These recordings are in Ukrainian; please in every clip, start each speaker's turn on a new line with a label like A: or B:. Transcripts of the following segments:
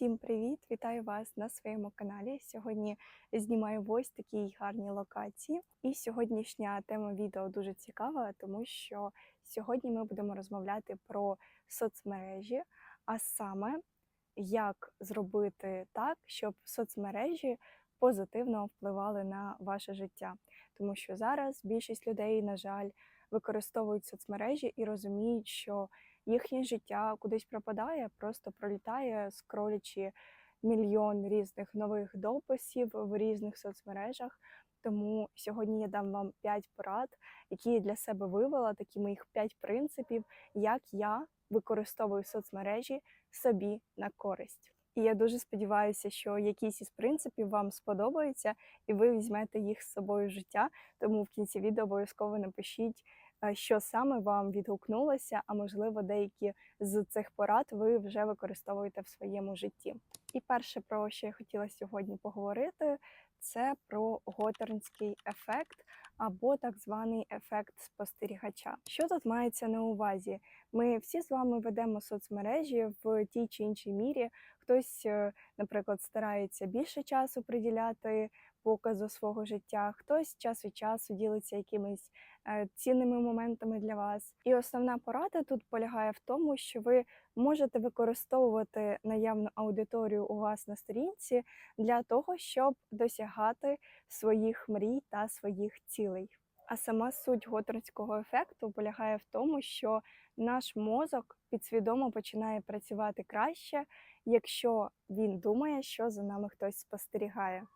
A: Всім привіт! Вітаю вас на своєму каналі. Сьогодні знімаю ось такій гарній локації. І сьогоднішня тема відео дуже цікава, тому що сьогодні ми будемо розмовляти про соцмережі, а саме як зробити так, щоб соцмережі позитивно впливали на ваше життя. Тому що зараз більшість людей, на жаль, використовують соцмережі і розуміють, що їхнє життя кудись пропадає, просто пролітає, скролячи мільйон різних нових дописів в різних соцмережах. Тому сьогодні я дам вам 5 порад, які я для себе вивела, такі моїх 5 принципів, як я використовую соцмережі собі на користь. І я дуже сподіваюся, що якісь із принципів вам сподобаються, і ви візьмете їх з собою в життя. Тому в кінці відео обов'язково напишіть, що саме вам відгукнулося, а можливо, деякі з цих порад ви вже використовуєте в своєму житті. І перше, про що я хотіла сьогодні поговорити, це про готернський ефект або так званий ефект спостерігача. Що тут мається на увазі? Ми всі з вами ведемо соцмережі в тій чи іншій мірі. Хтось, е, наприклад, старається більше часу приділяти показу свого життя, хтось час від часу ділиться якимись е, цінними моментами для вас. І основна порада тут полягає в тому, що ви можете використовувати наявну аудиторію у вас на сторінці для того, щоб досягати своїх мрій та своїх цілей. А сама суть готернського ефекту полягає в тому, що наш мозок підсвідомо починає працювати краще, якщо він думає, що за нами хтось спостерігає.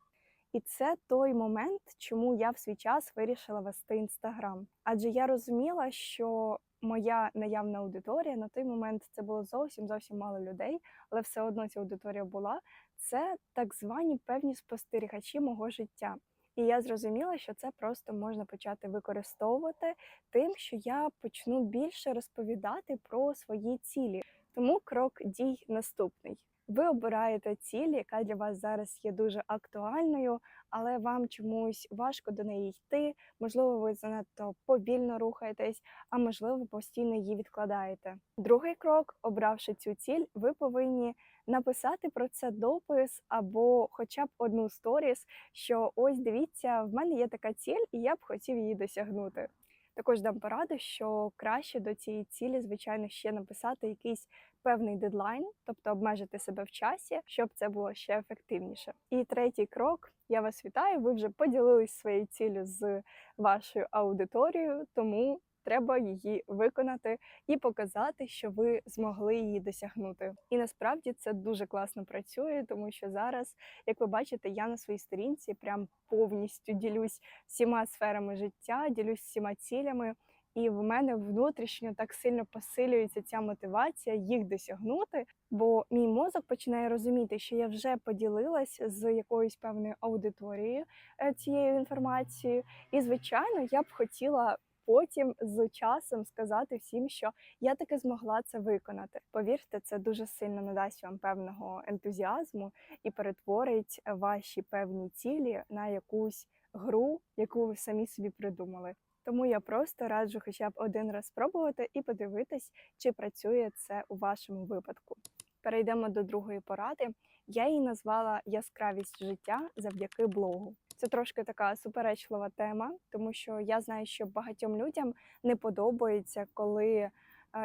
A: І це той момент, чому я в свій час вирішила вести інстаграм. Адже я розуміла, що моя наявна аудиторія на той момент це було зовсім зовсім мало людей, але все одно ця аудиторія була. Це так звані певні спостерігачі мого життя. І я зрозуміла, що це просто можна почати використовувати тим, що я почну більше розповідати про свої цілі. Тому крок дій наступний. Ви обираєте ціль, яка для вас зараз є дуже актуальною, але вам чомусь важко до неї йти. Можливо, ви занадто повільно рухаєтесь, а можливо, постійно її відкладаєте. Другий крок, обравши цю ціль, ви повинні написати про це допис або хоча б одну сторіс, що ось дивіться, в мене є така ціль, і я б хотів її досягнути. Також дам пораду, що краще до цієї цілі, звичайно, ще написати якийсь певний дедлайн, тобто обмежити себе в часі, щоб це було ще ефективніше. І третій крок. Я вас вітаю. Ви вже поділились своєю ціллю з вашою аудиторією, тому треба її виконати і показати, що ви змогли її досягнути. І насправді це дуже класно працює, тому що зараз, як ви бачите, я на своїй сторінці прям повністю ділюсь всіма сферами життя, ділюсь всіма цілями. І в мене внутрішньо так сильно посилюється ця мотивація їх досягнути, бо мій мозок починає розуміти, що я вже поділилась з якоюсь певною аудиторією е, цією інформацією. І, звичайно, я б хотіла потім з часом сказати всім, що я таки змогла це виконати. Повірте, це дуже сильно надасть вам певного ентузіазму і перетворить ваші певні цілі на якусь гру, яку ви самі собі придумали. Тому я просто раджу хоча б один раз спробувати і подивитись, чи працює це у вашому випадку. Перейдемо до другої поради. Я її назвала яскравість життя завдяки блогу. Це трошки така суперечлива тема, тому що я знаю, що багатьом людям не подобається, коли е,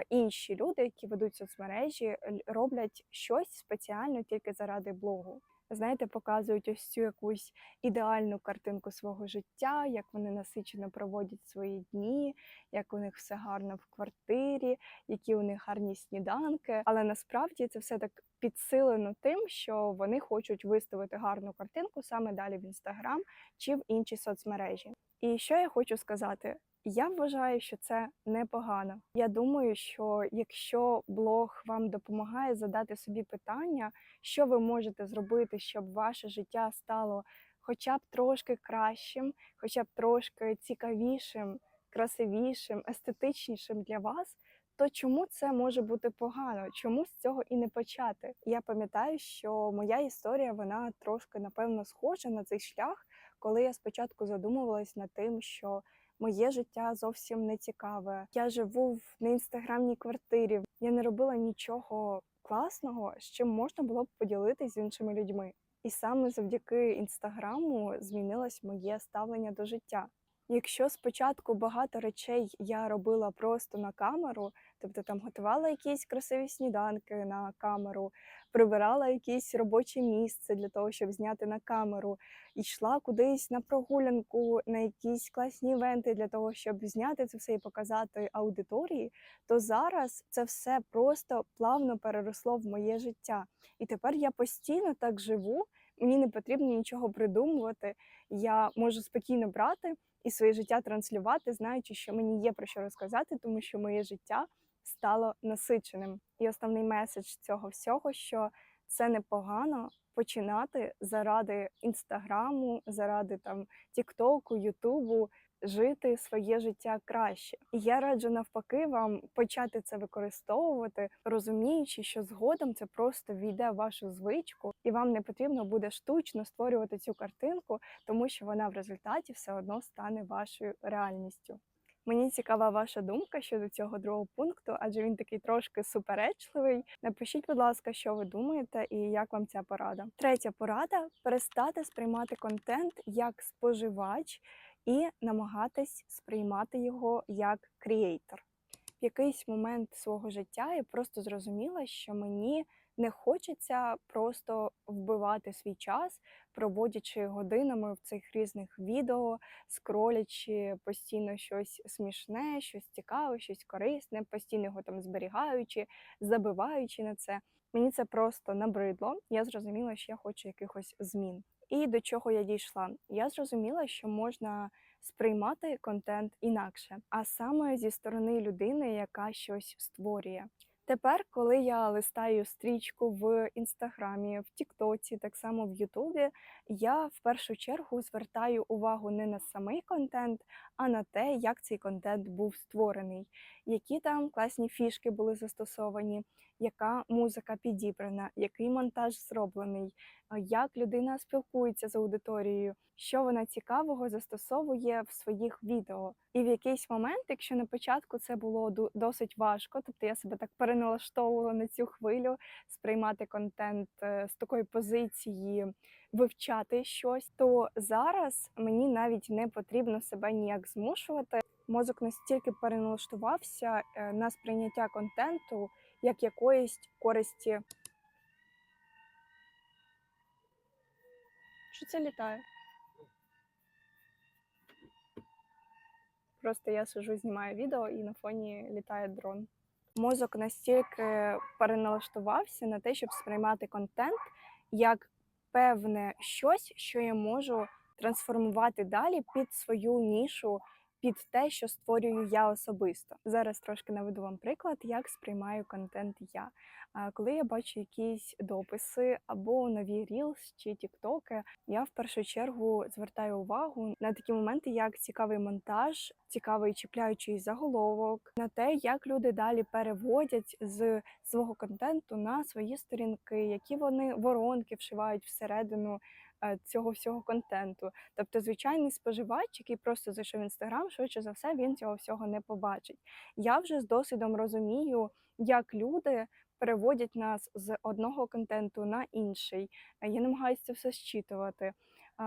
A: інші люди, які ведуть соцмережі, роблять щось спеціально тільки заради блогу знаєте, показують ось цю якусь ідеальну картинку свого життя, як вони насичено проводять свої дні, як у них все гарно в квартирі, які у них гарні сніданки. Але насправді це все так підсилено тим, що вони хочуть виставити гарну картинку саме далі в інстаграм чи в інші соцмережі. І що я хочу сказати? Я вважаю, що це непогано. Я думаю, що якщо блог вам допомагає задати собі питання, що ви можете зробити, щоб ваше життя стало хоча б трошки кращим, хоча б трошки цікавішим, красивішим, естетичнішим для вас, то чому це може бути погано? Чому з цього і не почати? Я пам'ятаю, що моя історія вона трошки напевно схожа на цей шлях, коли я спочатку задумувалась над тим, що моє життя зовсім не цікаве. Я живу в неінстаграмній квартирі. Я не робила нічого класного, з чим можна було б поділитись з іншими людьми. І саме завдяки інстаграму змінилось моє ставлення до життя. Якщо спочатку багато речей я робила просто на камеру, тобто там готувала якісь красиві сніданки на камеру, прибирала якесь робоче місце для того, щоб зняти на камеру, йшла кудись на прогулянку, на якісь класні івенти для того, щоб зняти це все і показати аудиторії, то зараз це все просто плавно переросло в моє життя. І тепер я постійно так живу, мені не потрібно нічого придумувати. Я можу спокійно брати і своє життя транслювати, знаючи, що мені є про що розказати, тому що моє життя стало насиченим. І основний меседж цього всього, що це непогано починати заради інстаграму, заради там Тіктоку, Ютубу. Жити своє життя краще, і я раджу навпаки вам почати це використовувати, розуміючи, що згодом це просто війде в вашу звичку, і вам не потрібно буде штучно створювати цю картинку, тому що вона в результаті все одно стане вашою реальністю. Мені цікава ваша думка щодо цього другого пункту, адже він такий трошки суперечливий. Напишіть, будь ласка, що ви думаєте і як вам ця порада. Третя порада перестати сприймати контент як споживач і намагатись сприймати його як кріейтор. В якийсь момент свого життя я просто зрозуміла, що мені не хочеться просто вбивати свій час, проводячи годинами в цих різних відео, скролячи постійно щось смішне, щось цікаве, щось корисне, постійно його там зберігаючи, забиваючи на це. Мені це просто набридло. Я зрозуміла, що я хочу якихось змін. І до чого я дійшла? Я зрозуміла, що можна сприймати контент інакше, а саме зі сторони людини, яка щось створює. Тепер, коли я листаю стрічку в інстаграмі, в Тіктоці, так само в Ютубі, я в першу чергу звертаю увагу не на самий контент, а на те, як цей контент був створений, які там класні фішки були застосовані, яка музика підібрана, який монтаж зроблений, як людина спілкується з аудиторією, що вона цікавого застосовує в своїх відео. І в якийсь момент, якщо на початку це було досить важко, тобто я себе так переналаштовувала на цю хвилю, сприймати контент е, з такої позиції, вивчати щось, то зараз мені навіть не потрібно себе ніяк змушувати. Мозок настільки переналаштувався е, на сприйняття контенту як якоїсь користі. Що це літає? Просто я сижу, знімаю відео і на фоні літає дрон. Мозок настільки переналаштувався на те, щоб сприймати контент як певне щось, що я можу трансформувати далі під свою нішу, під те, що створюю я особисто. Зараз трошки наведу вам приклад, як сприймаю контент я. Коли я бачу якісь дописи або нові Reels чи тіктоки, я в першу чергу звертаю увагу на такі моменти, як цікавий монтаж, цікавий чіпляючий заголовок, на те, як люди далі переводять з свого контенту на свої сторінки, які вони воронки вшивають всередину цього всього контенту. Тобто, звичайний споживач, який просто зайшов в інстаграм, швидше за все, він цього всього не побачить. Я вже з досвідом розумію, як люди переводять нас з одного контенту на інший. Е, Я намагаюся це все зчитувати.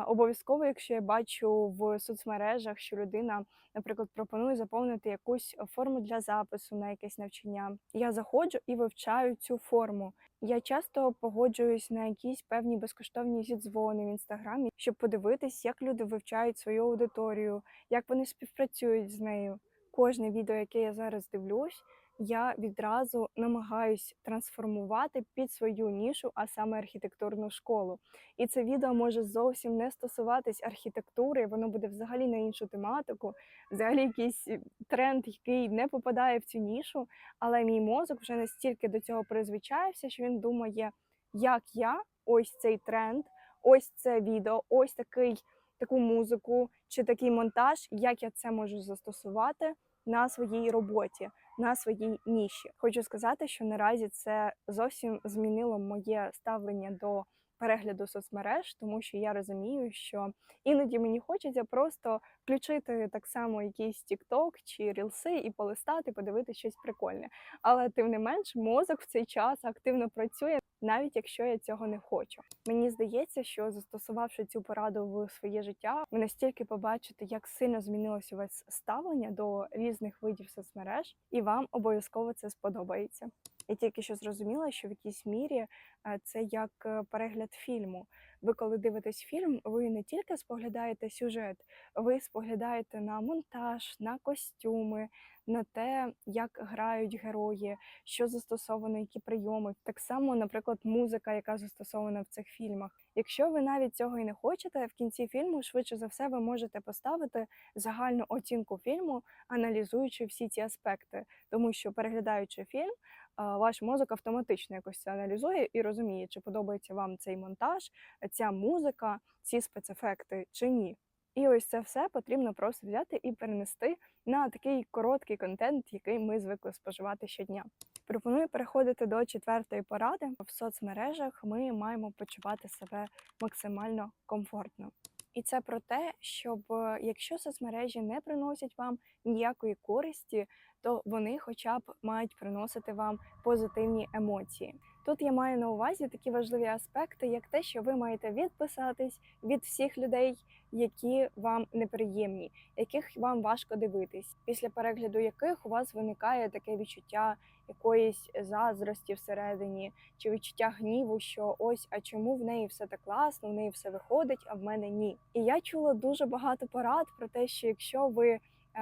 A: Обов'язково, якщо я бачу в соцмережах, що людина, наприклад, пропонує заповнити якусь форму для запису на якесь навчання, я заходжу і вивчаю цю форму. Я часто погоджуюсь на якісь певні безкоштовні зідзвони в інстаграмі, щоб подивитись, як люди вивчають свою аудиторію, як вони співпрацюють з нею. Кожне відео, яке я зараз дивлюсь, я відразу намагаюсь трансформувати під свою нішу, а саме архітектурну школу. І це відео може зовсім не стосуватись архітектури, воно буде взагалі на іншу тематику, взагалі якийсь е, тренд, який не попадає в цю нішу. Але мій мозок вже настільки до цього призвичаєвся, що він думає, як я ось цей тренд, ось це відео, ось такий, таку музику чи такий монтаж, як я це можу застосувати на своїй роботі, на своїй ніші. Хочу сказати, що наразі це зовсім змінило моє ставлення до перегляду соцмереж, тому що я розумію, що іноді мені хочеться просто включити так само якийсь TikTok чи рілси і полистати, подивитися щось прикольне. Але тим не менш, мозок в цей час активно працює, навіть якщо я цього не хочу. Мені здається, що застосувавши цю пораду в своє життя, ви настільки побачите, як сильно змінилося у вас ставлення до різних видів соцмереж, і вам обов'язково це сподобається. Я тільки що зрозуміла, що в якійсь мірі е, це як е, перегляд фільму. Ви, коли дивитесь фільм, ви не тільки споглядаєте сюжет, ви споглядаєте на монтаж, на костюми, на те, як грають герої, що застосовано, які прийоми. Так само, наприклад, музика, яка застосована в цих фільмах. Якщо ви навіть цього і не хочете, в кінці фільму швидше за все ви можете поставити загальну оцінку фільму, аналізуючи всі ці аспекти, тому що переглядаючи фільм ваш мозок автоматично якось це аналізує і розуміє, чи подобається вам цей монтаж, ця музика, ці спецефекти чи ні. І ось це все потрібно просто взяти і перенести на такий короткий контент, який ми звикли споживати щодня. Пропоную переходити до четвертої поради. В соцмережах ми маємо почувати себе максимально комфортно. І це про те, щоб е, якщо соцмережі не приносять вам ніякої користі, то вони, хоча б, мають приносити вам позитивні емоції. Тут я маю на увазі такі важливі аспекти, як те, що ви маєте відписатись від всіх людей, які вам неприємні, яких вам важко дивитись, після перегляду яких у вас виникає таке відчуття якоїсь заздрості всередині, чи відчуття гніву, що ось а чому в неї все так класно, в неї все виходить, а в мене ні. І я чула дуже багато порад про те, що якщо ви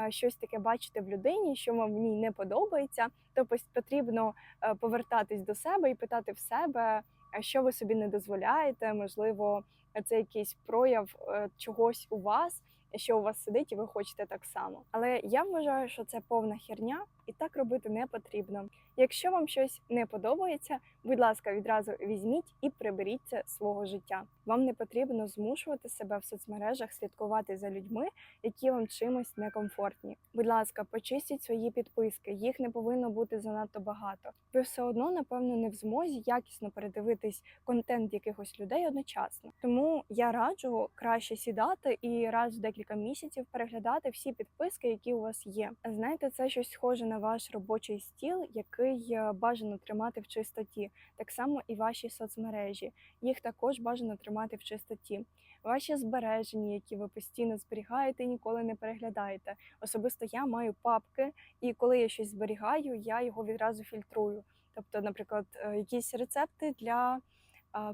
A: щось таке бачите в людині, що вам в ній не подобається, то потрібно е, повертатись до себе і питати в себе, що ви собі не дозволяєте. Можливо, це якийсь прояв е, чогось у вас, що у вас сидить, і ви хочете так само. Але я вважаю, що це повна херня, і так робити не потрібно. Якщо вам щось не подобається, будь ласка, відразу візьміть і приберіть це свого життя. Вам не потрібно змушувати себе в соцмережах слідкувати за людьми, які вам чимось некомфортні. Будь ласка, почистіть свої підписки, їх не повинно бути занадто багато. Ви все одно, напевно, не в змозі якісно передивитись контент якихось людей одночасно. Тому я раджу краще сідати і раз в декілька місяців переглядати всі підписки, які у вас є. Знаєте, це щось схоже на ваш робочий стіл, який е, бажано тримати в чистоті. Так само і ваші соцмережі. Їх також бажано тримати в чистоті. Ваші збереження, які ви постійно зберігаєте і ніколи не переглядаєте. Особисто я маю папки, і коли я щось зберігаю, я його відразу фільтрую. Тобто, наприклад, е, якісь рецепти для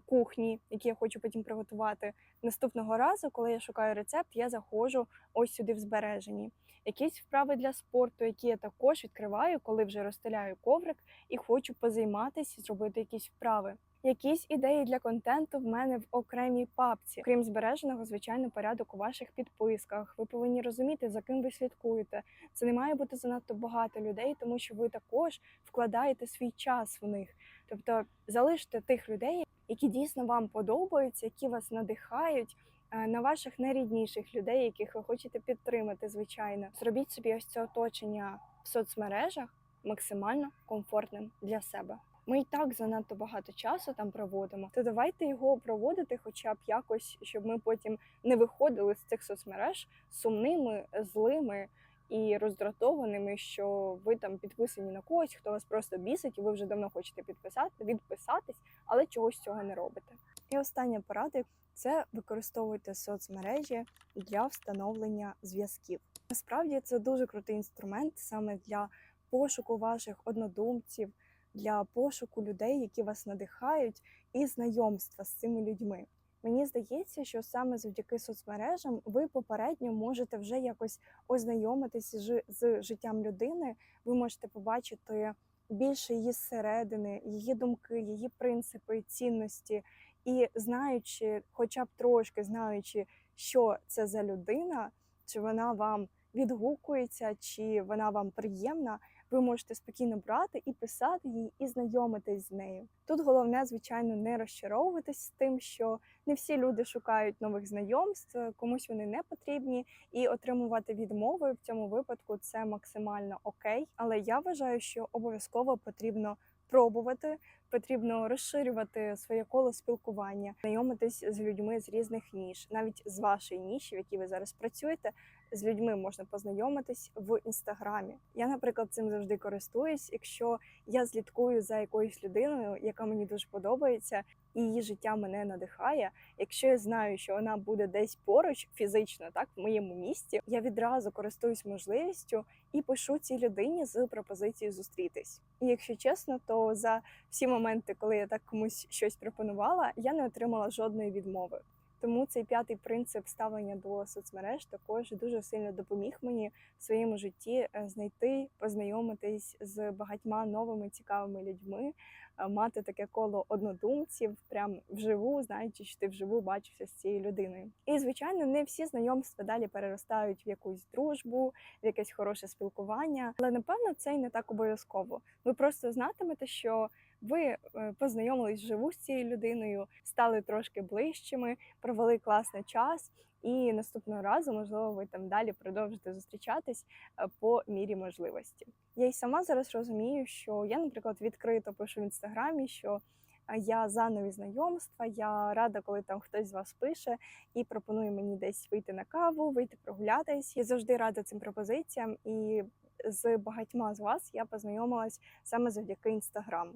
A: кухні, які я хочу потім приготувати. Наступного разу, коли я шукаю рецепт, я заходжу ось сюди в збереженні. Якісь вправи для спорту, які я також відкриваю, коли вже розстеляю коврик і хочу позайматися, зробити якісь вправи. Якісь ідеї для контенту в мене в окремій папці. Крім збереженого, звичайно, порядок у ваших підписках. Ви повинні розуміти, за ким ви слідкуєте. Це не має бути занадто багато людей, тому що ви також вкладаєте свій час в них. Тобто залиште тих людей, які дійсно вам подобаються, які вас надихають. Е, на ваших найрідніших людей, яких ви хочете підтримати, звичайно, зробіть собі ось це оточення в соцмережах максимально комфортним для себе. Ми і так занадто багато часу там проводимо. То давайте його проводити, хоча б якось, щоб ми потім не виходили з цих соцмереж сумними, злими і роздратованими, що ви там підписані на когось, хто вас просто бісить, і ви вже давно хочете підписати, відписатись, але чогось цього не робите. І остання порада це використовуйте соцмережі для встановлення зв'язків. Насправді це дуже крутий інструмент саме для пошуку ваших однодумців, для пошуку людей, які вас надихають, і знайомства з цими людьми. Мені здається, що саме завдяки соцмережам ви попередньо можете вже якось ознайомитися з життям людини. Ви можете побачити більше її зсередини, її думки, її принципи, цінності. І знаючи, хоча б трошки знаючи, що це за людина, чи вона вам відгукується, чи вона вам приємна ви можете спокійно брати і писати їй, і знайомитись з нею. Тут головне, звичайно, не розчаровуватись з тим, що не всі люди шукають нових знайомств, комусь вони не потрібні, і отримувати відмови в цьому випадку це максимально окей. Але я вважаю, що обов'язково потрібно пробувати, потрібно розширювати своє коло спілкування, знайомитись з людьми з різних ніж, навіть з вашої ніші, в якій ви зараз працюєте. З людьми можна познайомитись в інстаграмі. Я, наприклад, цим завжди користуюсь. Якщо я слідкую за якоюсь людиною, яка мені дуже подобається, її життя мене надихає. Якщо я знаю, що вона буде десь поруч фізично, так в моєму місті, я відразу користуюсь можливістю і пишу цій людині з пропозицією зустрітись. І якщо чесно, то за всі моменти, коли я так комусь щось пропонувала, я не отримала жодної відмови. Тому цей п'ятий принцип ставлення до соцмереж також дуже сильно допоміг мені в своєму житті е, знайти, познайомитись з багатьма новими цікавими людьми, е, мати таке коло однодумців, прям вживу, знаючи, що ти вживу бачився з цією людиною. І звичайно, не всі знайомства далі переростають в якусь дружбу, в якесь хороше спілкування, але напевно це й не так обов'язково. Ви просто знатимете, що ви е, познайомились вживу з цією людиною, стали трошки ближчими, провели класний час, і наступного разу, можливо, ви там далі продовжите зустрічатись е, по мірі можливості. Я й сама зараз розумію, що я, наприклад, відкрито пишу в інстаграмі, що е, я за нові знайомства, я рада, коли там хтось з вас пише і пропонує мені десь вийти на каву, вийти прогулятись. Я завжди рада цим пропозиціям, і з багатьма з вас я познайомилась саме завдяки інстаграму.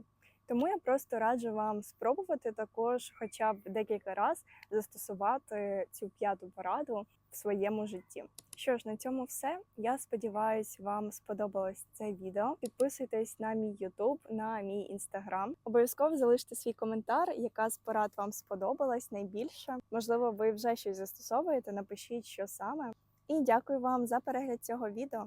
A: Тому я просто раджу вам спробувати також, хоча б декілька разів застосувати цю п'яту пораду в своєму житті. Що ж, на цьому все. Я сподіваюся, вам сподобалось це відео. Підписуйтесь на мій YouTube, на мій інстаграм. Обов'язково залиште свій коментар, яка з порад вам сподобалась найбільше. Можливо, ви вже щось застосовуєте. Напишіть, що саме. І дякую вам за перегляд цього відео.